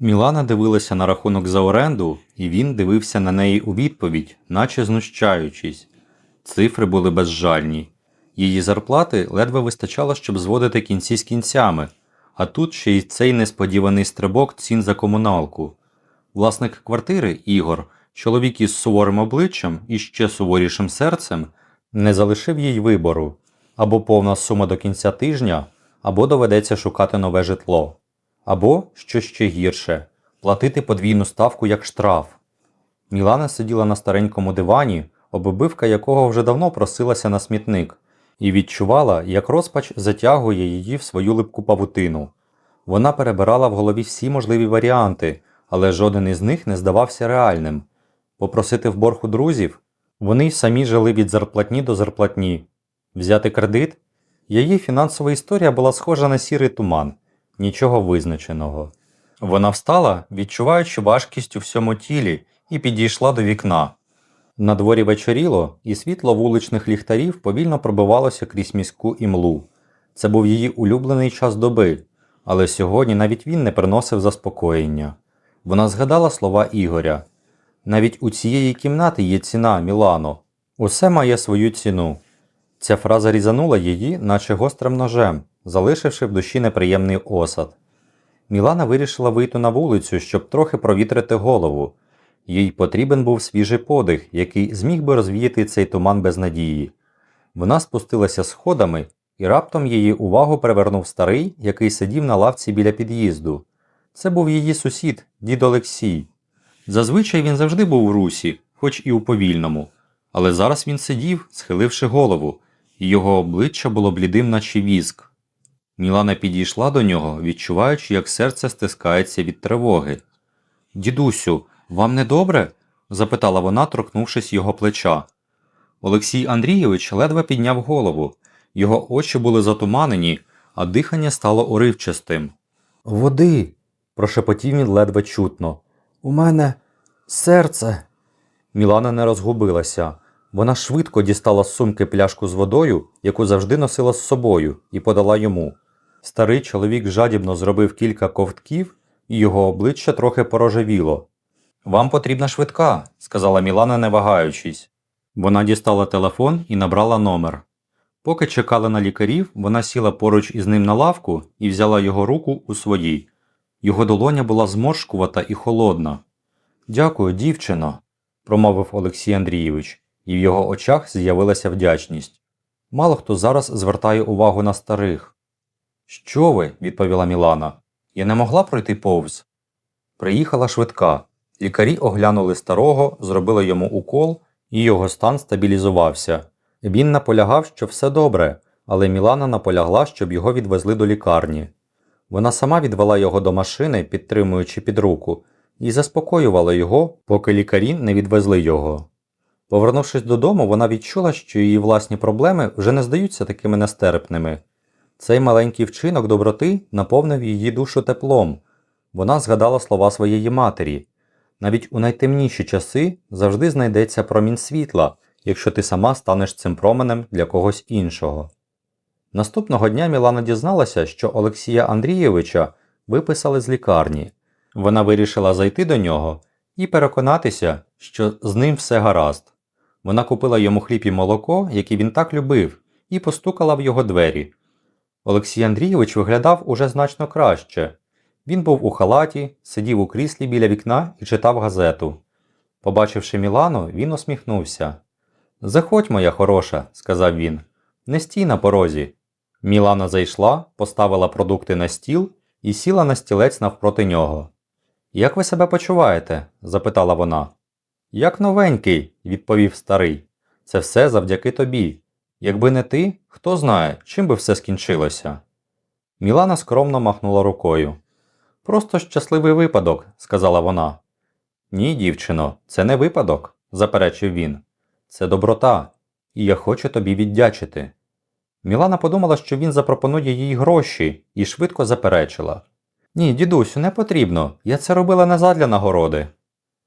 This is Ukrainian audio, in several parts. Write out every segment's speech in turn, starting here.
Мілана дивилася на рахунок за оренду, і він дивився на неї у відповідь, наче знущаючись. Цифри були безжальні. Її зарплати ледве вистачало, щоб зводити кінці з кінцями, а тут ще й цей несподіваний стрибок цін за комуналку. Власник квартири Ігор, чоловік із суворим обличчям і ще суворішим серцем, не залишив їй вибору або повна сума до кінця тижня, або доведеться шукати нове житло, або, що ще гірше, платити подвійну ставку як штраф. Мілана сиділа на старенькому дивані, оббивка якого вже давно просилася на смітник, і відчувала, як розпач затягує її в свою липку павутину. Вона перебирала в голові всі можливі варіанти, але жоден із них не здавався реальним. Попросити в борг у друзів? Вони й самі жили від зарплатні до зарплатні. Взяти кредит? Її фінансова історія була схожа на сірий туман, нічого визначеного. Вона встала, відчуваючи важкість у всьому тілі, і підійшла до вікна. На дворі вечоріло, і світло вуличних ліхтарів повільно пробивалося крізь міську імлу. Це був її улюблений час доби, але сьогодні навіть він не приносив заспокоєння. Вона згадала слова Ігоря. Навіть у цієї кімнати є ціна, Мілано. Усе має свою ціну. Ця фраза різанула її, наче гострим ножем, залишивши в душі неприємний осад. Мілана вирішила вийти на вулицю, щоб трохи провітрити голову. Їй потрібен був свіжий подих, який зміг би розвіяти цей туман без надії. Вона спустилася сходами, і раптом її увагу привернув старий, який сидів на лавці біля під'їзду. Це був її сусід, дід Олексій. Зазвичай він завжди був у русі, хоч і у повільному. Але зараз він сидів, схиливши голову, і його обличчя було блідим, наче віск. Мілана підійшла до нього, відчуваючи, як серце стискається від тривоги. Дідусю, вам не добре? запитала вона, торкнувшись його плеча. Олексій Андрійович ледве підняв голову. Його очі були затуманені, а дихання стало уривчастим. Води. прошепотів він ледве чутно. У мене серце. Мілана не розгубилася. Вона швидко дістала з сумки пляшку з водою, яку завжди носила з собою, і подала йому. Старий чоловік жадібно зробив кілька ковтків, і його обличчя трохи порожевіло. Вам потрібна швидка, сказала Мілана, не вагаючись. Вона дістала телефон і набрала номер. Поки чекали на лікарів, вона сіла поруч із ним на лавку і взяла його руку у своїй. Його долоня була зморшкувата і холодна. Дякую, дівчино, промовив Олексій Андрійович, і в його очах з'явилася вдячність. Мало хто зараз звертає увагу на старих. Що ви? відповіла Мілана. Я не могла пройти повз. Приїхала швидка. Лікарі оглянули старого, зробили йому укол, і його стан стабілізувався. Він наполягав, що все добре, але Мілана наполягла, щоб його відвезли до лікарні. Вона сама відвела його до машини, підтримуючи під руку, і заспокоювала його, поки лікарі не відвезли його. Повернувшись додому, вона відчула, що її власні проблеми вже не здаються такими нестерпними. Цей маленький вчинок доброти наповнив її душу теплом. Вона згадала слова своєї матері. Навіть у найтемніші часи завжди знайдеться промінь світла, якщо ти сама станеш цим променем для когось іншого. Наступного дня Мілана дізналася, що Олексія Андрійовича виписали з лікарні. Вона вирішила зайти до нього і переконатися, що з ним все гаразд. Вона купила йому хліб і молоко, які він так любив, і постукала в його двері. Олексій Андрійович виглядав уже значно краще. Він був у халаті, сидів у кріслі біля вікна і читав газету. Побачивши Мілану, він усміхнувся. Заходь, моя хороша, сказав він. Не стій на порозі. Мілана зайшла, поставила продукти на стіл і сіла на стілець навпроти нього. Як ви себе почуваєте? запитала вона. Як новенький, відповів старий. Це все завдяки тобі. Якби не ти, хто знає, чим би все скінчилося. Мілана скромно махнула рукою. Просто щасливий випадок, сказала вона. Ні, дівчино, це не випадок, заперечив він. Це доброта, і я хочу тобі віддячити. Мілана подумала, що він запропонує їй гроші, і швидко заперечила. Ні, дідусю, не потрібно. Я це робила не задля нагороди.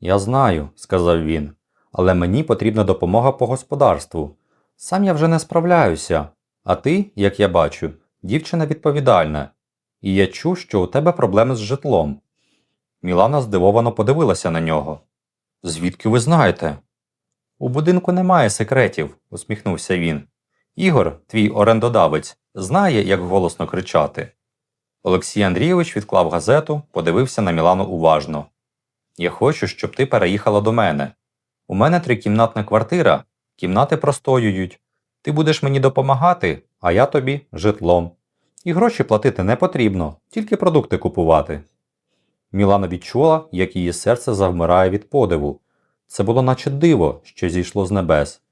Я знаю, сказав він, але мені потрібна допомога по господарству. Сам я вже не справляюся, а ти, як я бачу, дівчина відповідальна, і я чув, що у тебе проблеми з житлом. Мілана здивовано подивилася на нього. Звідки ви знаєте? У будинку немає секретів, усміхнувся він. Ігор, твій орендодавець, знає, як голосно кричати. Олексій Андрійович відклав газету, подивився на Мілану уважно. Я хочу, щоб ти переїхала до мене. У мене трикімнатна квартира, кімнати простоюють. Ти будеш мені допомагати, а я тобі житлом. І гроші платити не потрібно, тільки продукти купувати. Мілана відчула, як її серце завмирає від подиву. Це було наче диво, що зійшло з небес.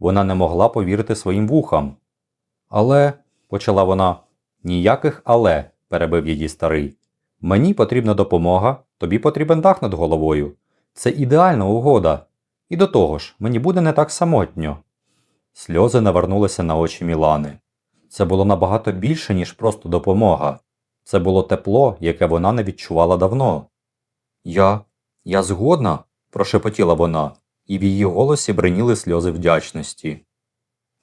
Вона не могла повірити своїм вухам. Але, почала вона, ніяких але, перебив її старий. Мені потрібна допомога, тобі потрібен дах над головою. Це ідеальна угода. І до того ж, мені буде не так самотньо. Сльози навернулися на очі Мілани. Це було набагато більше, ніж просто допомога. Це було тепло, яке вона не відчувала давно. Я. я згодна, прошепотіла вона, і в її голосі бриніли сльози вдячності.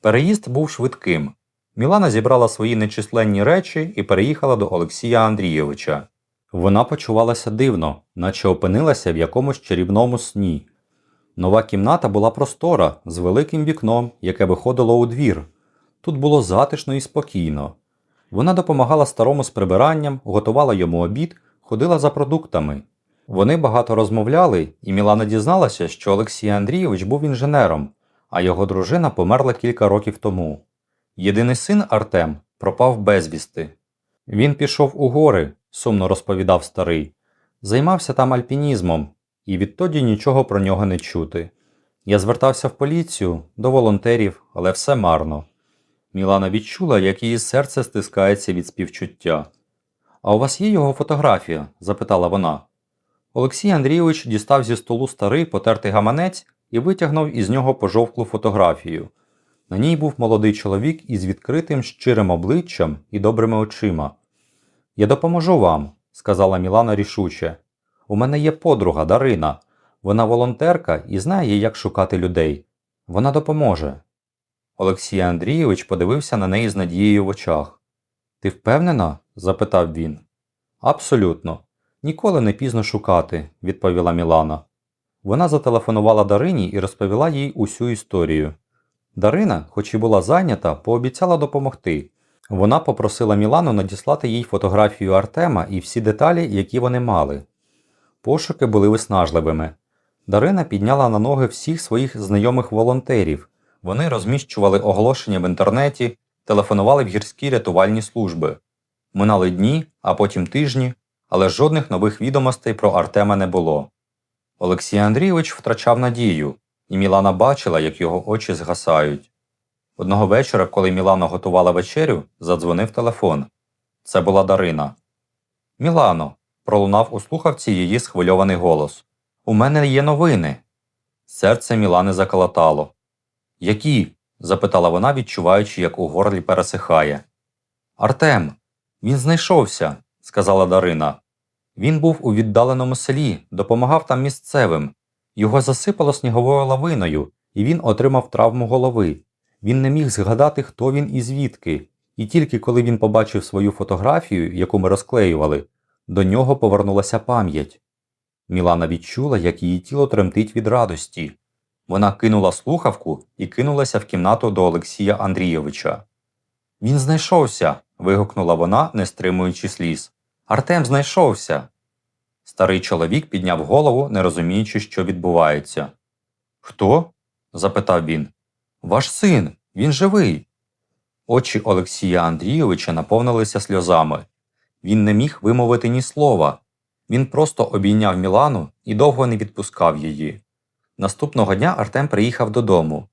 Переїзд був швидким. Мілана зібрала свої нечисленні речі і переїхала до Олексія Андрійовича. Вона почувалася дивно, наче опинилася в якомусь чарівному сні. Нова кімната була простора, з великим вікном, яке виходило у двір. Тут було затишно і спокійно. Вона допомагала старому з прибиранням, готувала йому обід, ходила за продуктами. Вони багато розмовляли, і Мілана дізналася, що Олексій Андрійович був інженером, а його дружина померла кілька років тому. Єдиний син Артем пропав безвісти. Він пішов у гори, сумно розповідав старий, займався там альпінізмом, і відтоді нічого про нього не чути. Я звертався в поліцію, до волонтерів, але все марно. Мілана відчула, як її серце стискається від співчуття. А у вас є його фотографія? запитала вона. Олексій Андрійович дістав зі столу старий потертий гаманець і витягнув із нього пожовклу фотографію. На ній був молодий чоловік із відкритим щирим обличчям і добрими очима. Я допоможу вам, сказала Мілана рішуче. У мене є подруга Дарина. Вона волонтерка і знає, як шукати людей. Вона допоможе. Олексій Андрійович подивився на неї з надією в очах. Ти впевнена? запитав він. Абсолютно. Ніколи не пізно шукати, відповіла Мілана. Вона зателефонувала Дарині і розповіла їй усю історію. Дарина, хоч і була зайнята, пообіцяла допомогти. Вона попросила Мілану надіслати їй фотографію Артема і всі деталі, які вони мали. Пошуки були виснажливими. Дарина підняла на ноги всіх своїх знайомих волонтерів. Вони розміщували оголошення в інтернеті, телефонували в гірські рятувальні служби. Минали дні, а потім тижні, але жодних нових відомостей про Артема не було. Олексій Андрійович втрачав надію, і Мілана бачила, як його очі згасають. Одного вечора, коли Мілана готувала вечерю, задзвонив телефон. Це була Дарина. Мілано, пролунав у слухавці її схвильований голос. У мене є новини. Серце Мілани заколотало. Які? запитала вона, відчуваючи, як у горлі пересихає. Артем, він знайшовся, сказала Дарина. Він був у віддаленому селі, допомагав там місцевим. Його засипало сніговою лавиною, і він отримав травму голови. Він не міг згадати, хто він і звідки, і тільки коли він побачив свою фотографію, яку ми розклеювали, до нього повернулася пам'ять. Мілана відчула, як її тіло тремтить від радості. Вона кинула слухавку і кинулася в кімнату до Олексія Андрійовича. Він знайшовся. вигукнула вона, не стримуючи сліз. Артем знайшовся. Старий чоловік підняв голову, не розуміючи, що відбувається. Хто? запитав він. Ваш син, він живий. Очі Олексія Андрійовича наповнилися сльозами. Він не міг вимовити ні слова. Він просто обійняв Мілану і довго не відпускав її. Наступного дня Артем приїхав додому.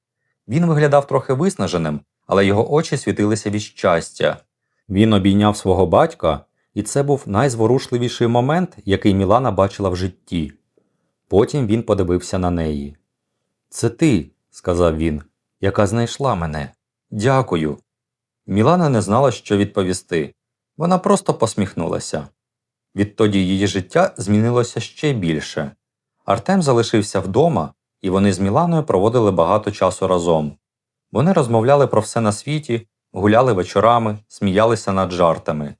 Він виглядав трохи виснаженим, але його очі світилися від щастя. Він обійняв свого батька, і це був найзворушливіший момент, який Мілана бачила в житті. Потім він подивився на неї. Це ти, сказав він, яка знайшла мене. Дякую. Мілана не знала, що відповісти. Вона просто посміхнулася. Відтоді її життя змінилося ще більше. Артем залишився вдома, і вони з Міланою проводили багато часу разом. Вони розмовляли про все на світі, гуляли вечорами, сміялися над жартами.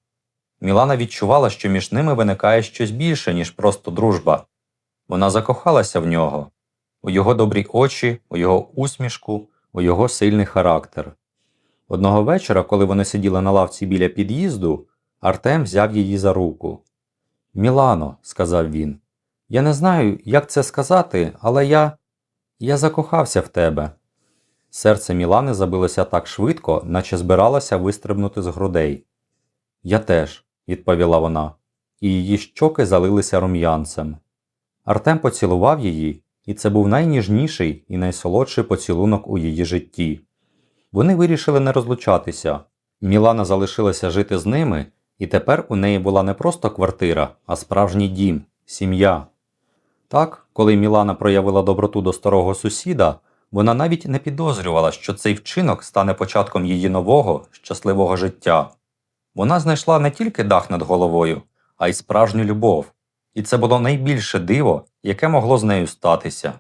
Мілана відчувала, що між ними виникає щось більше, ніж просто дружба. Вона закохалася в нього, у його добрі очі, у його усмішку, у його сильний характер. Одного вечора, коли вони сиділи на лавці біля під'їзду, Артем взяв її за руку. Мілано, сказав він, я не знаю, як це сказати, але я. я закохався в тебе. Серце Мілани забилося так швидко, наче збиралося вистрибнути з грудей. Я теж, відповіла вона, і її щоки залилися рум'янцем. Артем поцілував її, і це був найніжніший і найсолодший поцілунок у її житті. Вони вирішили не розлучатися. Мілана залишилася жити з ними, і тепер у неї була не просто квартира, а справжній дім, сім'я. Так, коли Мілана проявила доброту до старого сусіда, вона навіть не підозрювала, що цей вчинок стане початком її нового, щасливого життя. Вона знайшла не тільки дах над головою, а й справжню любов, і це було найбільше диво, яке могло з нею статися.